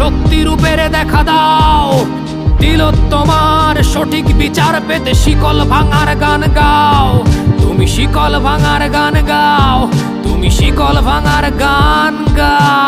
শক্তি রূপের দেখা দাও। দিল তোমার সঠিক বিচার পেতে শিকল ভাঙার গান গাও। তুমি শিকল ভাঙার গান গাও। তুমি শিকল ভাঙার গান গাও।